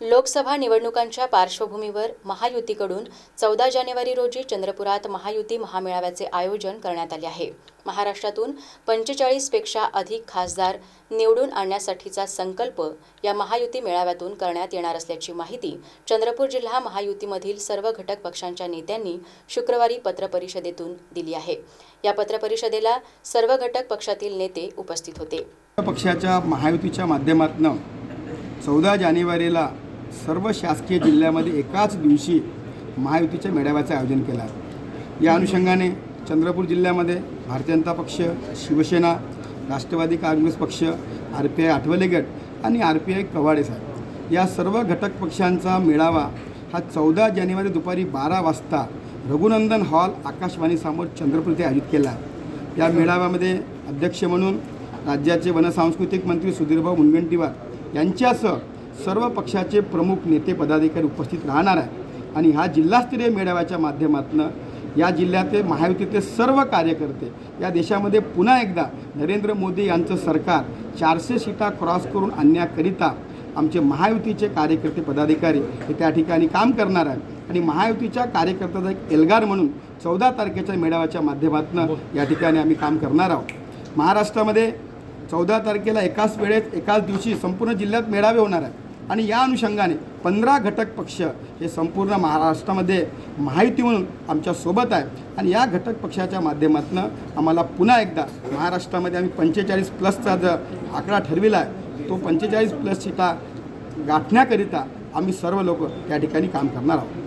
लोकसभा निवडणुकांच्या पार्श्वभूमीवर महायुतीकडून चौदा जानेवारी रोजी चंद्रपुरात महायुती महामेळाव्याचे आयोजन करण्यात आले आहे. महाराष्ट्रातून पंचेचाळीसपेक्षा अधिक खासदार निवडून आणण्यासाठीचा संकल्प या महायुती मेळाव्यातून करण्यात येणार असल्याची माहिती चंद्रपूर जिल्हा महायुतीमधील सर्व घटक पक्षांच्या नेत्यांनी शुक्रवारी पत्रपरिषदेतून दिली आहे. या पत्रपरिषदेला सर्व घटक पक्षातील नेते उपस्थित होते. पक्षाच्या महायुतीच्या माध्यमातून चौदा जानेवारीला सर्व शासकीय जिल्ह्यामध्ये एकाच दिवशी महायुतीच्या मेळाव्याचं आयोजन केलं. आहे या अनुषंगाने चंद्रपूर जिल्ह्यामध्ये भारतीय जनता पक्ष शिवसेना राष्ट्रवादी काँग्रेस पक्ष आर पी आय आठवले गट आणि आर पी आय कवाडे साहेब. या सर्व घटक पक्षांचा मेळावा हा चौदा जानेवारी दुपारी बारा वाजता रघुनंदन हॉल आकाशवाणीसमोर चंद्रपूर येथे आयोजित केला. आहे या मेळाव्यामध्ये अध्यक्ष म्हणून राज्याचे वनसांस्कृतिक मंत्री सुधीरभाऊ मुनगंटीवार यांच्यासह सर्व पक्षाचे प्रमुख नेते पदाधिकारी उपस्थित राहणार आहे आणि ह्या जिल्हास्तरीय मेळाव्याच्या माध्यमातून या जिल्ह्यातील महायुतीचे सर्व कार्यकर्ते या देशामध्ये पुन्हा एकदा नरेंद्र मोदी यांचं सरकार चारशे सीटा क्रॉस करून आणण्याकरिता आमचे महायुतीचे कार्यकर्ते पदाधिकारी हे त्या ठिकाणी काम करणार आहे आणि महायुतीच्या कार्यकर्त्याचा एक एल्गार म्हणून चौदा तारखेच्या मेळाव्याच्या माध्यमातून या ठिकाणी आम्ही काम करणार आहोत. महाराष्ट्रामध्ये चौदा तारखेला एकाच वेळेत एकाच दिवशी संपूर्ण जिल्ह्यात मेळावे होणार आहे आणि या अनुषंगाने पंधरा घटक पक्ष हे संपूर्ण महाराष्ट्रामध्ये माहिती म्हणून आमच्यासोबत आहे. आणि या घटक पक्षाच्या माध्यमातून आम्हाला पुन्हा एकदा महाराष्ट्रामध्ये आम्ही पंचेचाळीस प्लसचा जो आकडा ठरविला आहे तो पंचेचाळीस प्लस सीटा गाठण्याकरिता आम्ही सर्व लोक या ठिकाणी काम करणार आहोत.